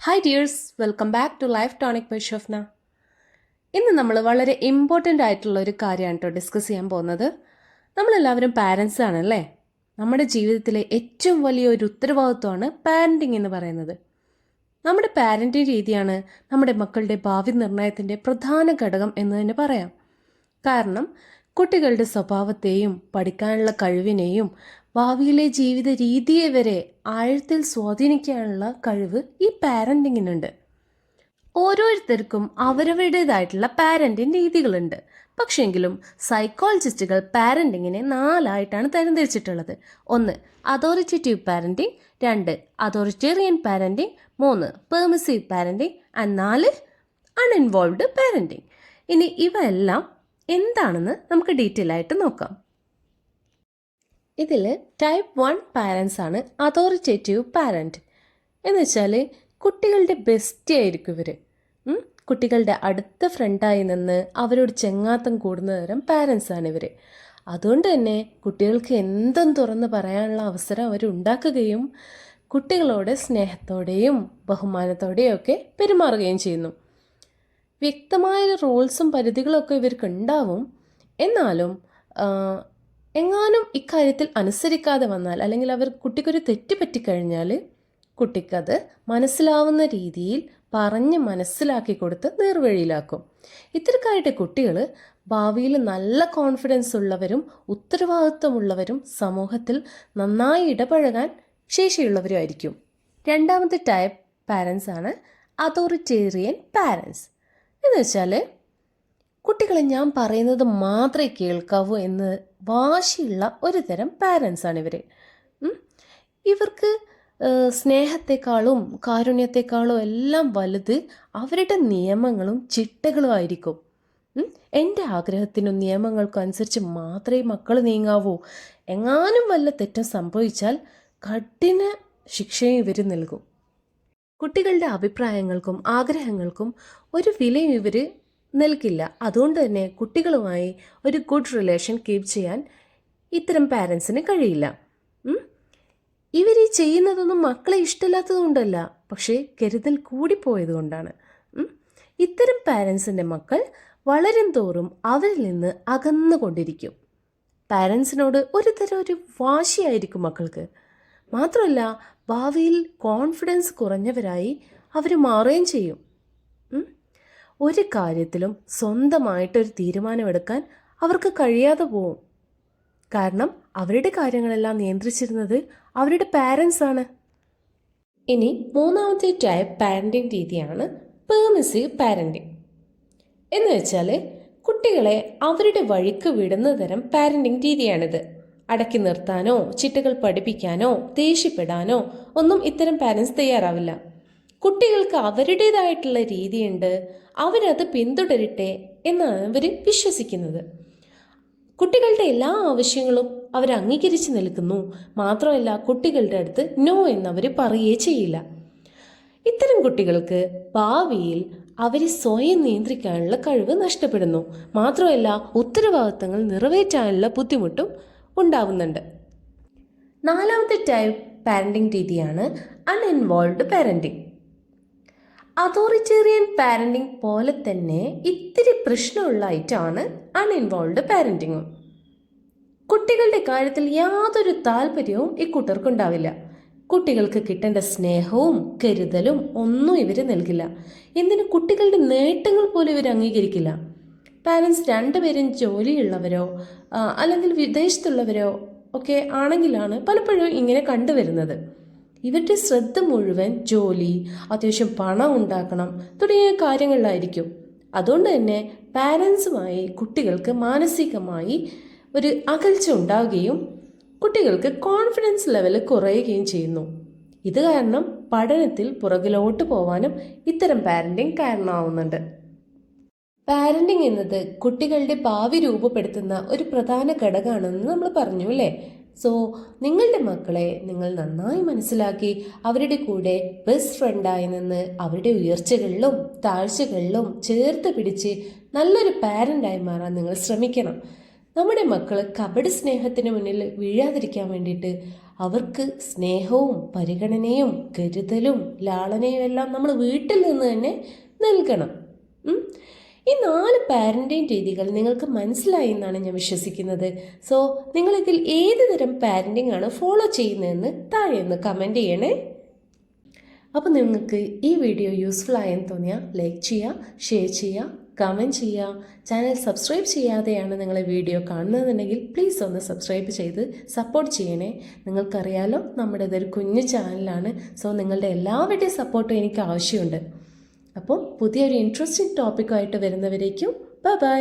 Hi dears welcome back to life tonic by Shafna ഇന്ന് നമ്മൾ വളരെ ഇമ്പോർട്ടന്റ് ആയിട്ടുള്ള ഒരു കാര്യമാണ് കേട്ടോ ഡിസ്കസ് ചെയ്യാൻ പോകുന്നത്. നമ്മളെല്ലാവരും പാരൻസ് ആണല്ലേ നമ്മുടെ ജീവിതത്തിലെ ഏറ്റവും വലിയ ഒരു ഉത്തരവാദിത്വമാണ് പാരന്റിങ് എന്ന് പറയുന്നത്. നമ്മുടെ പാരന്റിങ് രീതിയാണ് നമ്മുടെ മക്കളുടെ ഭാവി നിർണയത്തിന്റെ പ്രധാന ഘടകം എന്ന് തന്നെ പറയാം. കാരണം കുട്ടികളുടെ സ്വഭാവത്തെയും പഠിക്കാനുള്ള കഴിവിനെയും ഭാവിയിലെ ജീവിത രീതിയെ വരെ ആഴത്തിൽ സ്വാധീനിക്കാനുള്ള കഴിവ് ഈ പാരന്റിങ്ങിനുണ്ട് ഓരോരുത്തർക്കും അവരവരുടേതായിട്ടുള്ള പാരന്റിങ് രീതികളുണ്ട്. പക്ഷെങ്കിലും സൈക്കോളജിസ്റ്റുകൾ പാരന്റിങ്ങിനെ നാലായിട്ടാണ് തരംതിരിച്ചിട്ടുള്ളത്. ഒന്ന് അതോറിറ്റേറ്റീവ് പാരന്റിങ് രണ്ട് അതോറിറ്റേറിയൻ പാരന്റിങ് മൂന്ന് പെർമിസീവ് പാരന്റിങ് ആൻഡ് നാല് അൺഇൻവോൾവ്ഡ് പാരന്റിങ് ഇനി ഇവയെല്ലാം എന്താണെന്ന് നമുക്ക് ഡീറ്റെയിൽ ആയിട്ട് നോക്കാം. ഇതിൽ ടൈപ്പ് വൺ പാരൻസ് ആണ് അതോറിറ്റേറ്റീവ് പാരന്റ് എന്ന് വെച്ചാൽ കുട്ടികളുടെ ബെസ്റ്റ് ആയിരിക്കും ഇവർ കുട്ടികളുടെ അടുത്ത ഫ്രണ്ടായി നിന്ന് അവരോട് ചെങ്ങാത്തം കൂടുന്ന തരം ആണ് ഇവർ അതുകൊണ്ട് തന്നെ കുട്ടികൾക്ക് എന്തും തുറന്ന് പറയാനുള്ള അവസരം അവർ ഉണ്ടാക്കുകയും കുട്ടികളോട് സ്നേഹത്തോടെയും ബഹുമാനത്തോടെയും ഒക്കെ പെരുമാറുകയും ചെയ്യുന്നു. വ്യക്തമായ റൂൾസും പരിധികളൊക്കെ ഇവർക്ക് ഉണ്ടാവും. എന്നാലും എങ്ങാനും ഇക്കാര്യത്തിൽ അനുസരിക്കാതെ വന്നാൽ അല്ലെങ്കിൽ അവർ കുട്ടിക്കൊരു തെറ്റ് പറ്റിക്കഴിഞ്ഞാൽ കുട്ടിക്കത് മനസ്സിലാവുന്ന രീതിയിൽ പറഞ്ഞ് മനസ്സിലാക്കി കൊടുത്ത് നേർവഴിയിലാക്കും. ഇത്തരക്കാരുടെ കുട്ടികൾ ഭാവിയിൽ നല്ല കോൺഫിഡൻസ് ഉള്ളവരും ഉത്തരവാദിത്വമുള്ളവരും സമൂഹത്തിൽ നന്നായി ഇടപഴകാൻ ശേഷിയുള്ളവരുമായിരിക്കും. രണ്ടാമത്തെ ടൈപ്പ് പാരൻസ് ആണ് അതോറിറ്റേറിയൻ പാരൻസ് എന്ന് വെച്ചാൽ കുട്ടികളെ ഞാൻ പറയുന്നത് മാത്രമേ കേൾക്കാവൂ എന്ന് വാശിയുള്ള ഒരു തരം പാരൻസാണ് ഇവർ ഇവർക്ക് സ്നേഹത്തെക്കാളും കാരുണ്യത്തെക്കാളും എല്ലാം വലുത് അവരുടെ നിയമങ്ങളും ചിട്ടകളും ആയിരിക്കും. എന്റെ ആഗ്രഹത്തിനും നിയമങ്ങൾക്കും അനുസരിച്ച് മാത്രമേ മക്കൾ നീങ്ങാവൂ. എങ്ങാനും വല്ല തെറ്റും സംഭവിച്ചാൽ കഠിന ശിക്ഷയും ഇവർ നൽകും. കുട്ടികളുടെ അഭിപ്രായങ്ങൾക്കും ആഗ്രഹങ്ങൾക്കും ഒരു വിലയും ഇവർ നൽകില്ല അതുകൊണ്ട് തന്നെ കുട്ടികളുമായി ഒരു ഗുഡ് റിലേഷൻ കീപ്പ് ചെയ്യാൻ ഇത്തരം പാരൻസിന് കഴിയില്ല. ഇവർ ഈ ചെയ്യുന്നതൊന്നും മക്കളെ ഇഷ്ടമില്ലാത്തതുകൊണ്ടല്ല പക്ഷേ കരുതൽ കൂടിപ്പോയത് കൊണ്ടാണ്. ഇത്തരം പാരൻസിന്റെ മക്കൾ വളരും തോറും അവരിൽ നിന്ന് അകന്നുകൊണ്ടിരിക്കും പാരൻസിനോട് ഒരു തരം ഒരു വാശിയായിരിക്കും മക്കൾക്ക്. മാത്രമല്ല ഭാവിയിൽ കോൺഫിഡൻസ് കുറഞ്ഞവരായി അവർ മാറുകയും ചെയ്യും. ഒരു കാര്യത്തിലും സ്വന്തമായിട്ടൊരു തീരുമാനമെടുക്കാൻ അവർക്ക് കഴിയാതെ പോവും. കാരണം അവരുടെ കാര്യങ്ങളെല്ലാം നിയന്ത്രിച്ചിരുന്നത് അവരുടെ പാരൻസ് ആണ്. ഇനി മൂന്നാമത്തെ ടൈപ്പ് പാരന്റിങ് രീതിയാണ് പേർമിസീവ് പാരന്റിങ് എന്ന് വെച്ചാൽ കുട്ടികളെ അവരുടെ വഴിക്ക് വിടുന്ന തരം പാരന്റിങ് രീതിയാണിത്. അടക്കി നിർത്താനോ ചിട്ടകൾ പഠിപ്പിക്കാനോ ദേഷ്യപ്പെടാനോ ഒന്നും ഇത്തരം പാരൻസ് തയ്യാറാവില്ല. കുട്ടികൾക്ക് അവരുടേതായിട്ടുള്ള രീതിയുണ്ട് അവരത് പിന്തുടരട്ടെ എന്നാണ് അവർ വിശ്വസിക്കുന്നത്. കുട്ടികളുടെ എല്ലാ ആവശ്യങ്ങളും അവർ അംഗീകരിച്ച് നിൽക്കുന്നു. മാത്രമല്ല കുട്ടികളുടെ അടുത്ത് നോ എന്നവർ പറയുകയേ ചെയ്യില്ല. ഇത്തരം കുട്ടികൾക്ക് ഭാവിയിൽ അവരെ സ്വയം നിയന്ത്രിക്കാനുള്ള കഴിവ് നഷ്ടപ്പെടുന്നു. മാത്രമല്ല ഉത്തരവാദിത്തങ്ങൾ നിറവേറ്റാനുള്ള ബുദ്ധിമുട്ടും ഉണ്ടാവുന്നുണ്ട്. നാലാമത്തെ ടൈപ്പ് പാരന്റിംഗ് രീതിയാണ് അൺഇൻവോൾവ്ഡ് പാരന്റിംഗ് അതോറിറ്റേറിയൻ പാരന്റിങ് പോലെ തന്നെ ഇത്തിരി പ്രശ്നമുള്ള ഐറ്റമാണ് അൺഇൻവോൾവ്ഡ് പാരന്റിങ്ങും കുട്ടികളുടെ കാര്യത്തിൽ യാതൊരു താല്പര്യവും ഇക്കൂട്ടർക്കുണ്ടാവില്ല കുട്ടികൾക്ക് കിട്ടേണ്ട സ്നേഹവും കരുതലും ഒന്നും ഇവർ നൽകില്ല. എന്തിനു കുട്ടികളുടെ നേട്ടങ്ങൾ പോലും ഇവർ അംഗീകരിക്കില്ല. പാരൻസ് രണ്ടുപേരും ജോലിയുള്ളവരോ അല്ലെങ്കിൽ വിദേശത്തുള്ളവരോ ഒക്കെ ആണെങ്കിലാണ് പലപ്പോഴും ഇങ്ങനെ കണ്ടുവരുന്നത്. ഇവരുടെ ശ്രദ്ധ മുഴുവൻ ജോലി അത്യാവശ്യം പണം ഉണ്ടാക്കണം തുടങ്ങിയ കാര്യങ്ങളിലായിരിക്കും. അതുകൊണ്ട് തന്നെ പാരൻസുമായി കുട്ടികൾക്ക് മാനസികമായി ഒരു അകൽച്ച ഉണ്ടാവുകയും കുട്ടികൾക്ക് കോൺഫിഡൻസ് ലെവൽ കുറയുകയും ചെയ്യുന്നു. ഇത് കാരണം പഠനത്തിൽ പുറകിലോട്ട് പോവാനും ഇത്തരം പാരന്റിങ് കാരണമാവുന്നുണ്ട്. പാരന്റിങ് എന്നത് കുട്ടികളുടെ ഭാവി രൂപപ്പെടുത്തുന്ന ഒരു പ്രധാന ഘടകമാണെന്ന് നമ്മൾ പറഞ്ഞു അല്ലേ? സോ നിങ്ങളുടെ മക്കളെ നിങ്ങൾ നന്നായി മനസ്സിലാക്കി അവരുടെ കൂടെ ബെസ്റ്റ് ഫ്രണ്ടായി നിന്ന് അവരുടെ ഉയർച്ചകളിലും താഴ്ചകളിലും ചേർത്ത് പിടിച്ച് നല്ലൊരു പാരന്റായി മാറാൻ നിങ്ങൾ ശ്രമിക്കണം നമ്മുടെ മക്കൾ കപട സ്നേഹത്തിന് മുന്നിൽ വീഴാതിരിക്കാൻ വേണ്ടിയിട്ട് അവർക്ക് സ്നേഹവും പരിഗണനയും കരുതലും ലാളനയും എല്ലാം നമ്മൾ വീട്ടിൽ നിന്ന് തന്നെ നൽകണം? ഈ നാല് പാരന്റിങ് രീതികൾ നിങ്ങൾക്ക് മനസ്സിലായി എന്നാണ് ഞാൻ വിശ്വസിക്കുന്നത്. സോ നിങ്ങളിതിൽ ഏത് തരം പാരന്റിങ് ആണ് ഫോളോ ചെയ്യുന്നതെന്ന് താഴെ ഒന്ന് കമന്റ് ചെയ്യണേ. അപ്പോൾ നിങ്ങൾക്ക് ഈ വീഡിയോ യൂസ്ഫുൾ ആയെന്ന് തോന്നിയാൽ ലൈക്ക് ചെയ്യുക ഷെയർ ചെയ്യുക കമന്റ് ചെയ്യുക ചാനൽ സബ്സ്ക്രൈബ് ചെയ്യാതെയാണ് നിങ്ങൾ വീഡിയോ കാണുന്നതെന്നുണ്ടെങ്കിൽ പ്ലീസ് ഒന്ന് സബ്സ്ക്രൈബ് ചെയ്ത് സപ്പോർട്ട് ചെയ്യണേ. നിങ്ങൾക്കറിയാലോ നമ്മുടെ ഇതൊരു കുഞ്ഞു ചാനലാണ് സോ നിങ്ങളുടെ എല്ലാവരുടെയും സപ്പോർട്ടും എനിക്ക് ആവശ്യമുണ്ട്. അപ്പോൾ പുതിയൊരു ഇൻട്രസ്റ്റിംഗ് ടോപ്പിക്കുമായിട്ട് വരുന്നവരേക്കും ബൈ ബൈ